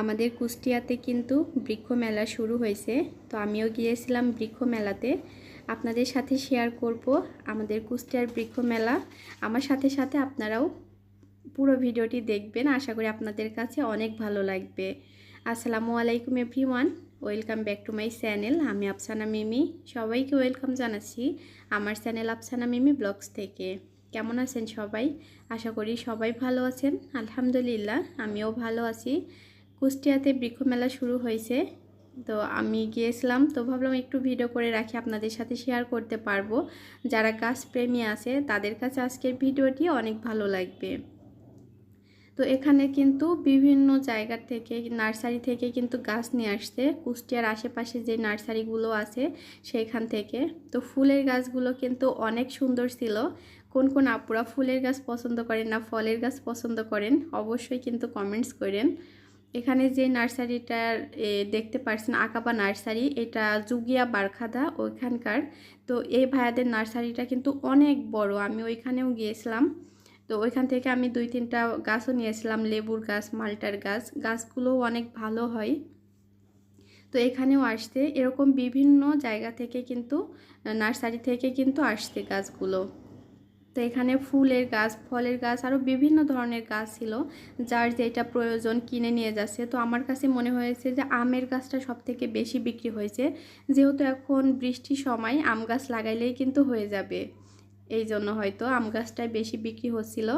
আমাদের কুষ্টিয়াতে কিন্তু বৃক্ষ মেলা শুরু হয়েছে। তো আমিও গিয়েছিলাম বৃক্ষ মেলাতে। আপনাদের সাথে শেয়ার করব আমাদের কুষ্টিয়ার বৃক্ষ মেলা। আমার সাথে সাথে আপনারাও পুরো ভিডিওটি দেখবেন। আশা করি আপনাদের কাছে অনেক ভালো লাগবে। আসসালামু আলাইকুম everyone welcome back to my channel আমি আফসানা মিমি। সবাইকে ওয়েলকাম জানাচ্ছি আমার চ্যানেল আফসানা মিমি ব্লগস থেকে। কেমন আছেন সবাই? আশা করি সবাই ভালো আছেন। আলহামদুলিল্লাহ, আমিও ভালো আছি। কুষ্টিয়াতে বৃক্ষ মেলা শুরু হয়েছে। তো আমি গিয়েছিলাম, তো ভাবলাম একটু ভিডিও করে রাখি, আপনাদের সাথে শেয়ার করতে পারব। যারা গাছ প্রেমী আছে, তাদের কাছে আজকের ভিডিওটি অনেক ভালো লাগবে। তো এখানে কিন্তু বিভিন্ন জায়গার থেকে, নার্সারি থেকে কিন্তু গাছ নিয়ে আসছে। কুষ্টিয়ার আশেপাশে যে নার্সারিগুলো আছে সেইখান থেকে। তো ফুলের গাছগুলো কিন্তু অনেক সুন্দর ছিল। কোন কোন আপুরা ফুলের গাছ পছন্দ করেন না, ফলের গাছ পছন্দ করেন, অবশ্যই কিন্তু কমেন্টস করেন। এখানে যে নার্সারিটার দেখতে পারছেন, আকাবা নার্সারি, এটা জুগিয়া বারখাদা ওইখানকার। তো এই ভাইয়াদের নার্সারিটা কিন্তু অনেক বড়, আমি ওইখানেও গিয়েছিলাম। তো ওইখান থেকে আমি দুই তিনটা গাছও নিয়েছিলাম, লেবুর গাছ, মালটার গাছ, গাছগুলোও অনেক ভালো হয়। তো এখানেও আসতে, এরকম বিভিন্ন জায়গা থেকে কিন্তু, নার্সারি থেকে কিন্তু আসছে গাছগুলো। তো এখানে ফুলের গাছ, ফলের গাছ আরও বিভিন্ন ধরনের গাছ ছিল যার যেটা প্রয়োজন কিনে নিয়ে যাচ্ছে। তো আমার কাছে মনে হয়েছে যে আমের গাছটা সব থেকে বেশি বিক্রি হয়েছে। যেহেতু এখন বৃষ্টির সময় আম গাছ লাগাইলেই কিন্তু হয়ে যাবে। এই জন্য হয়তো আম গাছটাই বেশি বিক্রি হচ্ছিল।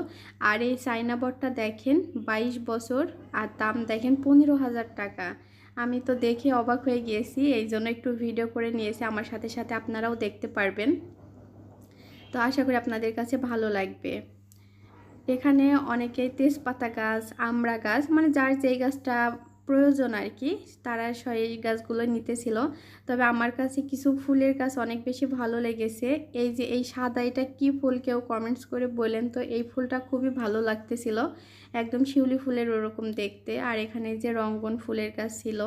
আর এই চাইনা বটটা দেখেন ২২ বছর আর দাম দেখেন পনেরো হাজার টাকা। আমি তো দেখে অবাক হয়ে গিয়েছি, এই জন্য একটু ভিডিও করে নিয়েছি। আমার সাথে সাথে আপনারাও দেখতে পারবেন। তো আশা করি আপনাদের কাছে ভালো লাগবে। এখানে অনেকেই তেজপাতা গাছ, আমড়া গাছ মানে যার যেই গাছটা প্রয়োজন আর কি তারা সেই গাছগুলো নিতেছিল। তবে আমার কাছে কিছু ফুলের গাছ অনেক বেশি ভালো লেগেছে। এই যে এই সাদা, এটা কী ফুল কেউ কমেন্টস করে বলেন তো, এই ফুলটা খুবই ভালো লাগতেছিল। একদম শিউলি ফুলের ওরকম দেখতে। আর এখানে যে রঙ্গন ফুলের গাছ ছিল।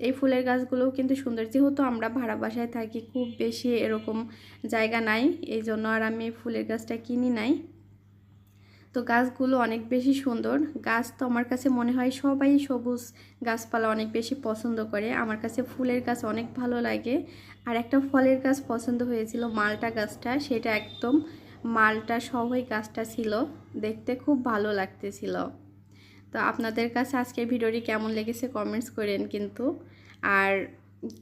এই ফুলের গাছগুলোও কিন্তু সুন্দর। যেহেতু আমরা ভাড়া বাসায় থাকি, খুব বেশি এরকম জায়গা নাই, এই জন্য আর আমি ফুলের গাছটা কিনি নাই। তো গাছগুলো অনেক বেশি সুন্দর। গাছ তো আমার কাছে মনে হয় সবাই সবুজ গাছপালা অনেক বেশি পছন্দ করে। আমার কাছে ফুলের গাছ অনেক ভালো লাগে। আর একটা ফলের গাছ পছন্দ হয়েছিল মালটা গাছটা, সেটা একদম মালটা সহই গাছটা ছিল। দেখতে খুব ভালো লাগতেছিল। তো আপনাদের কাছে আজকের ভিডিওটি কেমন লেগেছে কমেন্টস করেন কিন্তু। আর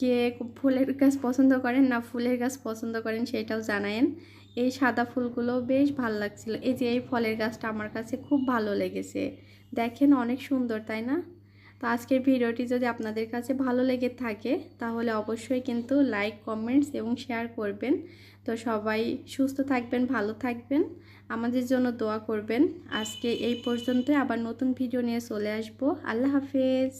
কে ফুলের গাছ পছন্দ করেন না ফুলের গাছ পছন্দ করেন সেটাও জানায়েন। এই সাদা ফুলগুলো বেশ ভালো লাগছিল। এই যে এই ফলের গাছটা আমার কাছে খুব ভালো লেগেছে। দেখেন অনেক সুন্দর, তাই না? তো আজকের ভিডিওটি যদি আপনাদের কাছে ভালো লেগে থাকে, তাহলে অবশ্যই কিন্তু লাইক কমেন্টস এবং শেয়ার করবেন। তো সবাই সুস্থ থাকবেন, ভালো থাকবেন, আমাদের জন্য দোয়া করবেন। আজকে এই পর্যন্ত আবার নতুন ভিডিও নিয়ে চলে আসব। আল্লাহ হাফেজ।